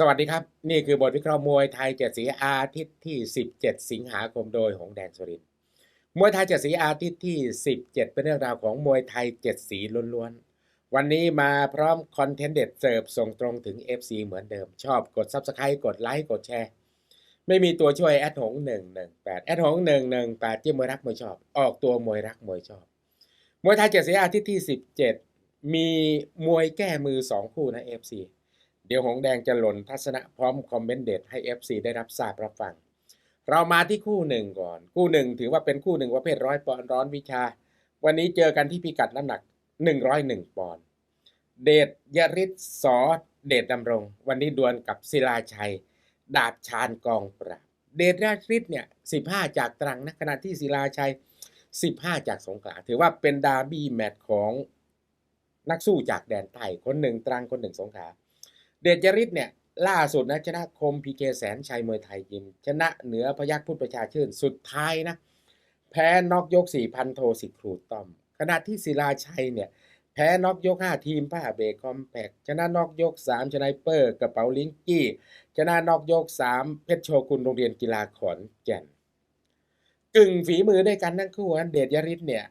สวัสดีครับ นี่คือบทวิเคราะห์มวยไทยเจ็ดสีอาทิตย์ที่ 17 สิงหาคมโดยหงแดงสุรินมวยไทยเจ็ดสีอาทิตย์ที่ 17 เป็นเรื่องราวของมวยไทยเจ็ดสีล้วนๆ วันนี้มาพร้อมคอนเทนต์เด็ดเสิร์ฟส่งตรงถึง FC เหมือนเดิม ชอบกด Subscribe กดไลค์กดแชร์ ไม่มีตัวช่วยแอดหง118แอดหง118ที่มวยรักมวยชอบ ออกตัวมวยรักมวยชอบ มวยไทยเจ็ดสีอาทิตย์ที่ 17 มีมวยแก้มือ 2 คู่นะ FC เดี๋ยวหงแดงจะหล่นทัศนะพร้อมคอมเมนต์เด็ดให้ FC ได้รับทราบรับฟัง เรามาที่คู่หนึ่งก่อน คู่หนึ่งถือว่าเป็นคู่หนึ่งประเภทร้อยปอนด์ร้อนวิชา วันนี้เจอกันที่พิกัดน้ำหนัก 101 ปอนด์เดชยริศสอเดชดำรง วันนี้ดวลกับศิลาชัย ดาบชาญกองปราบเดชยริศเนี่ย 15 จากตรังนะขณะที่ศิลาชัย 15 จากสงขลาถือว่าเป็นดาร์บี้แมตช์ของนักสู้จากแดนใต้คนหนึ่งตรังคนหนึ่งสงขลา เดชยริศเนี่ยล่าสุดนะชนะคมพีเคแสนชัยมวยไทยยิม ชนะเหนือพยักพุทธประชาชื่นสุดท้ายนะ แพ้นอกยกสี่พันโทสิครูต้อม ขณะที่ศิลาชัยเนี่ยแพ้นอกยกห้าทีมผ้าเบคอมแพกชนะนอกยกสามชนะเปอร์กระเป๋าลิงกี้ ชนะนอกยกสามเพชรโชกุนโรงเรียนกีฬาขอนแก่นกึ่งฝีมือด้วยกันทั้งคู่นะเดชยริศเนี่ย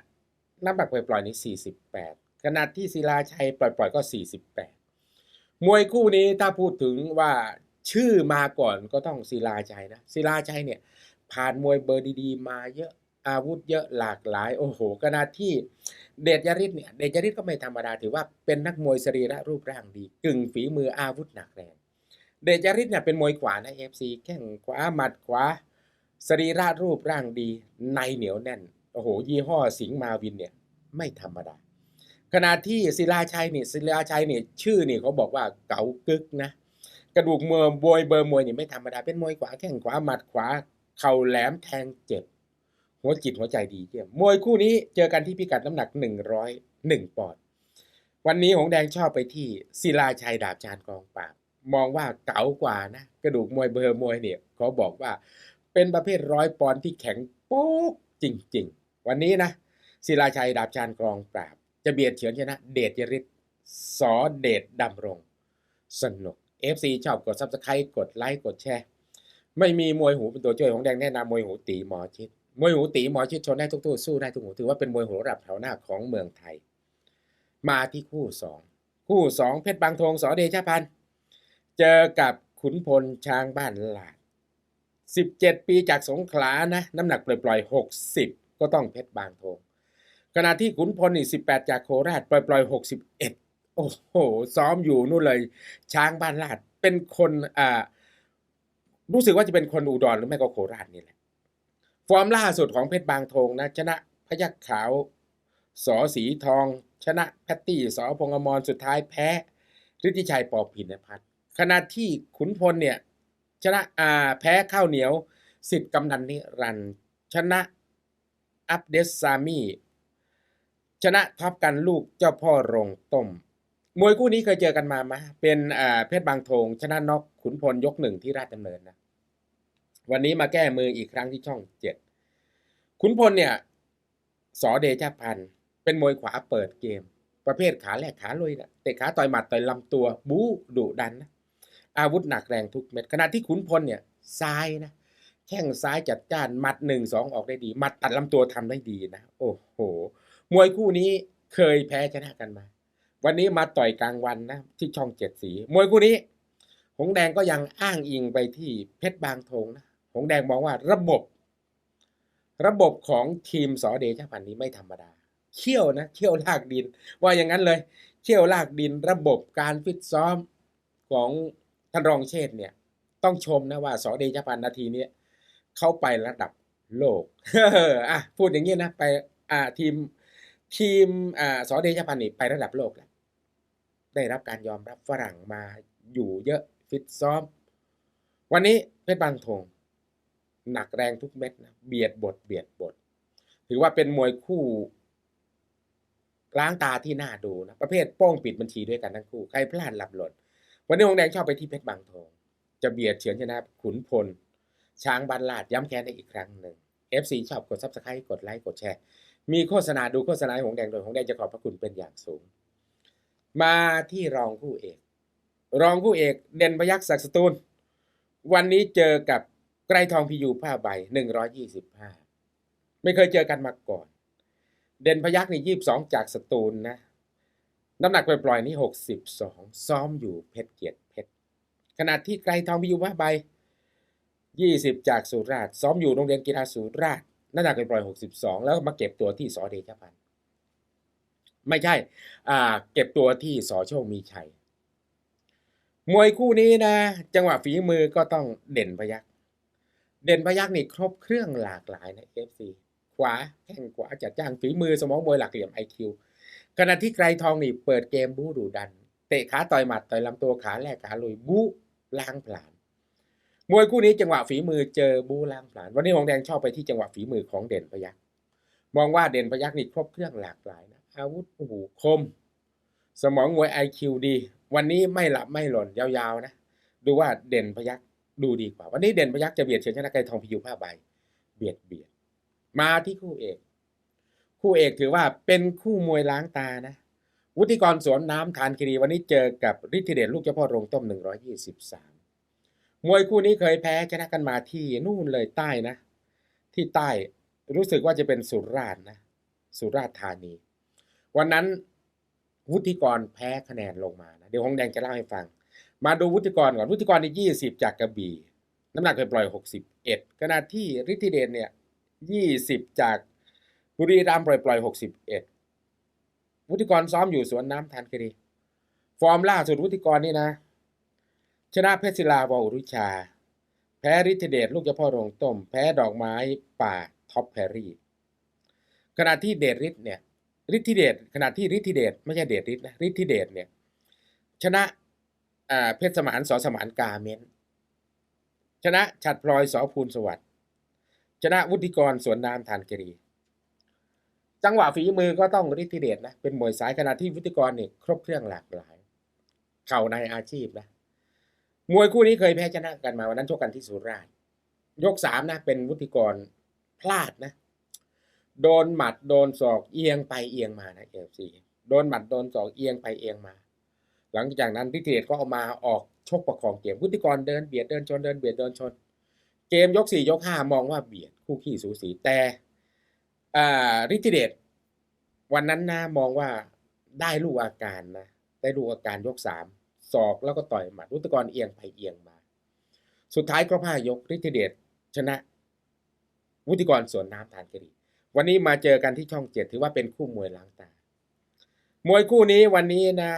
น้ำหนักปล่อยๆนี่48 ขณะที่ศิลาชัยปล่อยๆก็ 48 มวยคู่นี้ถ้าพูดถึงว่าชื่อมาก่อนก็ต้องศิลาชัยนะศิลาชัยเนี่ย ผ่านมวยเบอร์ดีๆ มาเยอะอาวุธเยอะหลากหลาย โอ้โหขณะที่เดชยริศเนี่ยเดชยริศก็ไม่ธรรมดาถือว่าเป็นนักมวยสรีระรูปร่างดี กึ่งฝีมืออาวุธหนักแรงเดชยริศเนี่ยเป็นมวยขวานะเอฟซีแข้งขวาหมัดขวาสรีระรูปร่างดี ในเหนียวแน่นโอ้โหยี่ห้อสิงห์มาวินเนี่ยไม่ธรรมดา ขณะที่ศิลาชัยนี่ศิลาชัยนี่ชื่อนี่เขาบอกว่าเก๋ากึกนะกระดูกมวยบวยเบอร์มวยนี่ไม่ธรรมดาเป็นมวยขวาแข้งขวาหมัดขวา เข่าแหลมแทงเจ็บ หัวจิตหัวใจดีเยี่ยมมวยคู่นี้เจอกันที่พิกัดน้ำหนัก 101ปอนด์วันนี้หงแดงชอบไปที่ศิลาชัยดาบจานกองปราบมองว่าเก๋ากว่านะกระดูกมวยเบอร์มวยเนี่ยเขาบอกว่าเป็นประเภทร้อยปอนด์ที่แข็งโป๊กจริง ๆ วันนี้นะศิลาชัยดาบชานกรองปราบ จะเบียดเฉือนชนะ เดชยริศสอเดชดำรง สนุก FC ชอบกด Subscribe กดไลค์กดแชร์ ไม่มีมวยหูเป็นตัวช่วยของแดงแนะนำมวยหูตีหมอชิด มวยหูตีหมอชิดชนได้ทุกตัวสู้ได้ทุกหูถือว่าเป็นมวยหูระดับแถวหน้าของเมืองไทย มาที่คู่สองคู่สองเพชรบางทงสอเดชพันธ์เจอกับขุนพลช้างบ้านลาด 17 ปีจากสงขลานะ น้ำหนักปล่อยๆ60 ก็ต้องเพชรบางทง ขณะที่ขุนพลนี่18 จากโคราชปล่อยๆ61 โอ้โห ซ้อมอยู่นู่นเลย ช้างบ้านลาดเป็นคนอ่ารู้สึกว่าจะเป็นคนอุดรหรือไม่ก็โคราชนี่แหละ ฟอร์มล่าสุดของเพชรบางทงนะ ชนะพยัคฆ์ขาวสอสีทอง ชนะแพตตี้สอพงษ์อมรสุดท้ายแพ้ฤทธิชัยปอพินพัฒน์ขณะที่ขุนพลเนี่ย ชนะอ่าแพ้ข้าวเหนียวสิทธิ์กำนันนิรันชนะอัปเดสซามี ชนะท็อปกันลูกเจ้าพ่อโรงต้ม มวยคู่นี้เคยเจอกันมาไหมเป็นเพชรบางทง ชนะน็อกขุนพลยกหนึ่งที่ราชดำเนินนะ วันนี้มาแก้มืออีกครั้งที่ช่องเจ็ดขุนพลเนี่ยสอเดชพันธ์เป็นมวยขวาเปิดเกม ประเภทขาแรกขาลุยนะเตะขาต่อยหมัดต่อยลำตัว บู๊ดุดันนะอาวุธหนักแรงทุกเม็ดขณะที่ขุนพลเนี่ยซ้ายนะแข้งซ้ายจัดจ้านหมัดหนึ่งสองออกได้ดีหมัดตัดลำตัวทำได้ดีนะ โอ้โห มวยคู่นี้เคยแพ้ชนะกันมา วันนี้มาต่อยกลางวันนะที่ช่องเจ็ดสี มวยคู่นี้ หงแดงก็ยังอ้างอิงไปที่เพชรบางทงนะหงแดงมองว่าระบบ ระบบของทีมสอเดชพันนี้ไม่ธรรมดาเขี้ยวนะเขี้ยวลากดิน ว่าอย่างนั้นเลยเขี้ยวลากดิน ระบบการฟิตซ้อมของท่านรองเชษฐ์เนี่ย ต้องชมนะว่าสอเดชพันนาทีนี้เข้าไประดับโลกอะพูดอย่างนี้นะไปอ่าทีม ทีมอ่าสอเดชพันธ์นี่ไประดับโลกแล้วได้รับการยอมรับฝรั่งมาอยู่เยอะฟิตซ้อม วันนี้เพชรบางทงหนักแรงทุกเม็ดนะเบียดบทเบียดบท ถือว่าเป็นมวยคู่ล้างตาที่น่าดูนะ ประเภทโป้งปิดบัญชีด้วยกันทั้งคู่ ใครพลาดหลับหล่นวันนี้หงแดงชอบไปที่เพชรบางทอง จะเบียดเฉือนชนะขุนพล ช้างบันลาดย้ำแค้นได้อีกครั้งหนึ่ง FC ชอบกด Subscribe กดไลค์กดแชร์ มีโฆษณาดูโฆษณาของหงแดงโดยหงแดงจะขอบพระคุณเป็นอย่างสูง มาที่รองคู่เอก รองคู่เอกเด่นพยักษ์ศักสตูล วันนี้เจอกับไกรทองพิยูผ้าใบหนึ่งร้อยยี่สิบห้าไม่เคยเจอกันมาก่อน เด่นพยักษ์นี่ยี่สิบสองจากสตูลนะ น้ำหนักปล่อยๆนี่หกสิบสองซ้อมอยู่เพชรเกียรติเพชรขณะที่ไกรทองพิยูผ้าใบยี่สิบจากสุราษฎร์ซ้อมอยู่โรงเรียนกีฬาสุราษฎร์ น้ำหนักปล่อยๆหกสิบสองแล้วมาเก็บตัวที่สอเดชพันธ์ไม่ใช่ อ่า เก็บตัวที่สอโชคมีชัย มวยคู่นี้นะ จังหวะฝีมือก็ต้องเด่นพยักษ์เด่นพยักษ์นี่ครบเครื่องหลากหลายนะเอฟซีขวาแข้งขวาจัดจ้างฝีมือสมองมวยหลักเหลี่ยมไอคิวขณะที่ไกรทองนี่เปิดเกมบู๊ดุดัน เตะขาต่อยหมัดต่อยลำตัวขาแรกขาลุยบู๊ล้างผลาญ มวยคู่นี้จังหวะฝีมือเจอบู๊ล้างผลาญวันนี้หงแดงชอบไปที่จังหวะฝีมือของเด่นพยักมองว่าเด่นพยักนี่ครบเครื่องหลากหลายนะอาวุธโอ้โหคม สมองมวยไอคิวดี วันนี้ไม่หลับไม่หล่นยาวๆนะ ดูว่าเด่นพยักดูดีกว่า วันนี้เด่นพยักจะเบียดเฉียนชนะไกรทองพิยูผ้าใบ เบียดเบียด มาที่คู่เอก คู่เอกถือว่าเป็นคู่มวยล้างตานะ วุฒิกรสวนน้ำทานคีรีวันนี้เจอกับฤทธิเดชลูกเจ้าพ่อโรงต้ม123 มวยคู่นี้เคยแพ้ชนะกันมาที่นู่นเลยใต้นะ ที่ใต้รู้สึกว่าจะเป็นสุราษฎร์นะ สุราษฎร์ธานี วันนั้นวุฒิกรแพ้คะแนนลงมานะเดี๋ยวหงแดงจะเล่าให้ฟัง มาดูวุฒิกรก่อนวุฒิกรในยี่สิบจากกระบี่น้ำหนักปล่อยหกสิบเอ็ดขณะที่ฤทธิเดชเนี่ยยี่สิบจากบุรีรัมย์ปล่อยปล่อยหกสิบเอ็ดวุฒิกรซ้อมอยู่สวนน้ำทันคดี ฟอร์มล่าสุดวุฒิกรนี่นะ ชนะเพชรศิลาวอรุชา แพ้ฤทธิเดชลูกเจ้าพ่อโรงต้ม แพ้ดอกไม้ป่าท็อปแพรรี่ขณะที่เดชฤทธิ์เนี่ยฤทธิเดชขณะที่ฤทธิเดชไม่ใช่เดชฤทธิ์นะฤทธิเดชเนี่ยชนะเพชรสมานสอสมานกาเมนชนะฉัดพลอยสอภูลสวัสดิ์ชนะวุฒิกรสวนน้ำทานกรีจังหวะฝีมือก็ต้องฤทธิเดชนะเป็นมวยสายขณะที่วุฒิกรเนี่ยครบเครื่องหลากหลาย เข่าในอาชีพนะ มวยคู่นี้เคยแพ้ชนะกันมาวันนั้นชกกันที่สุราษฎร์ยกสามนะเป็นวุฒิกรพลาดนะ โดนหมัดโดนศอกเอียงไปเอียงมานะเอฟซีโดนหมัดโดนศอกเอียงไปเอียงมา หลังจากนั้นทิเดชก็เอามาออกชกประคองเกมวุฒิกรเดินเบียดเดินชนเดินเบียดเดินชน เกมยกสี่ยกห้ามองว่าเบียดคู่ขี้สูสีแต่ฤทธิเดชวันนั้นนะมองว่าได้ลูกอาการนะได้ลูกอาการยกสาม ศอกแล้วก็ต่อยหมัดวุฒิกรเอียงไปเอียงมา สุดท้ายก็พ่ายยกฤทธิเดชชนะ วุฒิกรสวนน้ำทานกรีวันนี้มาเจอกันที่ช่องเจ็ดถือว่าเป็นคู่มวยล้างตา มวยคู่นี้วันนี้นะ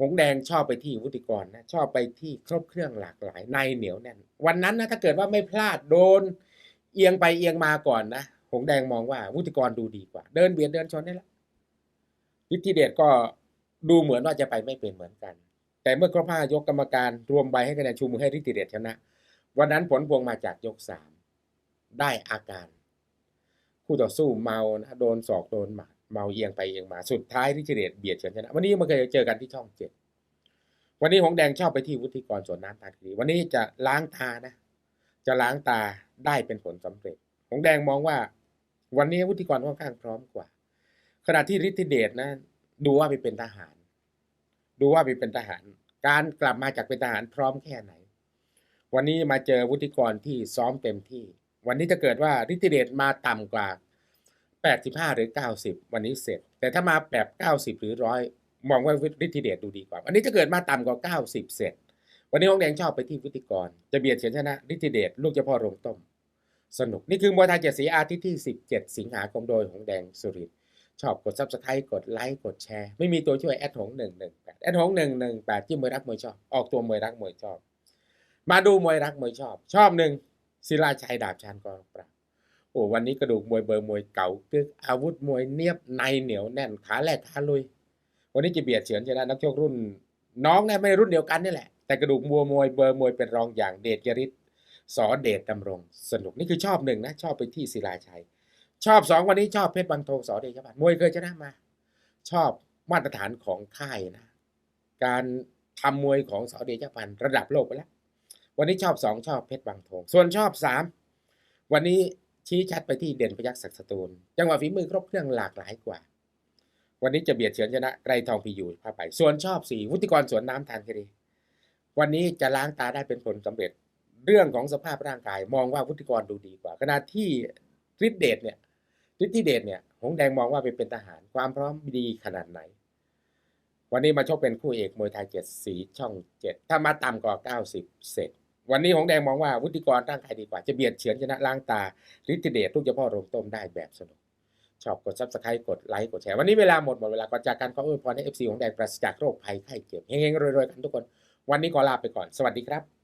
หงแดงชอบไปที่วุฒิกรนะ ชอบไปที่ครบเครื่องหลากหลายในเหนียวแน่น วันนั้นนะถ้าเกิดว่าไม่พลาดโดน เอียงไปเอียงมาก่อนนะหงแดงมองว่าวุฒิกรดูดีกว่า เดินเบียดเดินชนได้ละฤทธิเดชก็ ดูเหมือนว่าจะไปไม่เป็นเหมือนกัน แต่เมื่อครบห้ายกกรรมการรวมใบให้คะแนนชูมือให้ฤทธิเดชชนะ วันนั้นผลพวงมาจากยกสามได้อาการ คู่ต่อสู้เมานะโดนศอกโดนหมัดเมาเอียงไปเอียงมาสุดท้ายฤทธิเดชเบียดเฉือนชนะ วันนี้มาเคยเจอกันที่ช่องเจ็ดวันนี้หงแดงชอบไปที่วุฒิกรสวนน้ำตาคดีวันนี้จะล้างตานะ จะล้างตาได้เป็นผลสำเร็จหงแดงมองว่า วันนี้วุฒิกรค่อนข้างพร้อมกว่า ขณะที่ฤทธิเดชนะ ดูว่าไปเป็นทหาร ดูว่าไปเป็นทหาร การกลับมาจากเป็นทหารพร้อมแค่ไหน วันนี้มาเจอวุฒิกรที่ซ้อมเต็มที่ วันนี้จะเกิดว่าฤทธิเดชมาต่ำกว่า 85 หรือ 90 วันนี้เสร็จ แต่ถ้ามาแบบ90 หรือร้อยมองว่าฤทธิเดชดูดีกว่าวันนี้จะเกิดมาต่ำกว่า 90 เสร็จ วันนี้ฮงแดงชอบไปที่วุฒิกร จะเบียดเฉียนชนะฤทธิเดชลูกเจ้าพ่อโรงต้มสนุก นี่คือมวยไทยเจ็ดสีอาทิตย์ที่ 17 สิงหาคมโดยหงแดงสุริน ชอบกดซับสไครต์กดไลค์กดแชร์ไม่มีตัวช่วยแอดหงหนึ่งหนึ่งแปดแอดหงหนึ่งหนึ่งแปดที่มวยรักมวยชอบ ออกตัวมวยรักมวยชอบ มาดูมวยรักมวยชอบ ชอบหนึ่งศิลาชัยดาบชานกองปราบโอ้วันนี้กระดูกมวยเบอร์มวยเก่าตึกอาวุธมวยเนียบในเหนียวแน่นขาแรกขาลุย วันนี้จะเบียดเฉือนชนะนักชกรุ่น น้องเนี่ยไม่รุ่นเดียวกันนี่แหละ แต่กระดูกมัวมวยเบอร์มวยเป็นรองอย่างเดชยริศสอเดชดำรง สนุกนี่คือชอบหนึ่งนะชอบไปที่ศิลาชัย ชอบสองวันนี้ชอบเพชรบางโทสอเดชพันธ์มวยเคยชนะมา ชอบมาตรฐานของค่ายนะ การทำมวยของสอเดชพันธ์ระดับโลกไปแล้ว วันนี้ชอบสองชอบเพชรบางทงส่วนชอบสามวันนี้ชี้ชัดไปที่เด่นพยักษ์ศักดิ์สตูลจังหวะฝีมือครบเครื่องหลากหลายกว่า วันนี้จะเบียดเฉือนชนะไรทองพีอยู่ผ้าไป ส่วนชอบสี่วุฒิกรสวนน้ำทานคดีวันนี้จะล้างตาได้เป็นผลสำเร็จ เรื่องของสภาพร่างกายมองว่าวุฒิกรดูดีกว่า ขณะที่ฤทธิเดชเนี่ย ฤทธิเดชเนี่ย หงแดงมองว่าเป็นเป็นทหารความพร้อมดีขนาดไหน วันนี้มาชกเป็นคู่เอกมวยไทยเจ็ดสีช่องเจ็ดถ้ามาต่ำกว่าเก้าสิบเสร็จ วันนี้หงแดงมองว่าวุฒิกรร่างกายดีกว่า จะเบียดเฉือนชนะล้างตาฤทธิเดชลูกเจ้าพ่อโรงต้มได้แบบสนุกชอบกดซับสไครต์กดไลค์กดแชร์วันนี้เวลาหมดหมดเวลาก่อนจากกันก็อวยพรให้เอฟซีของแดงปราศจากโรคภัยไข้เจ็บเฮงๆรวยๆกันทุกคน วันนี้ขอลาไปก่อนสวัสดีครับ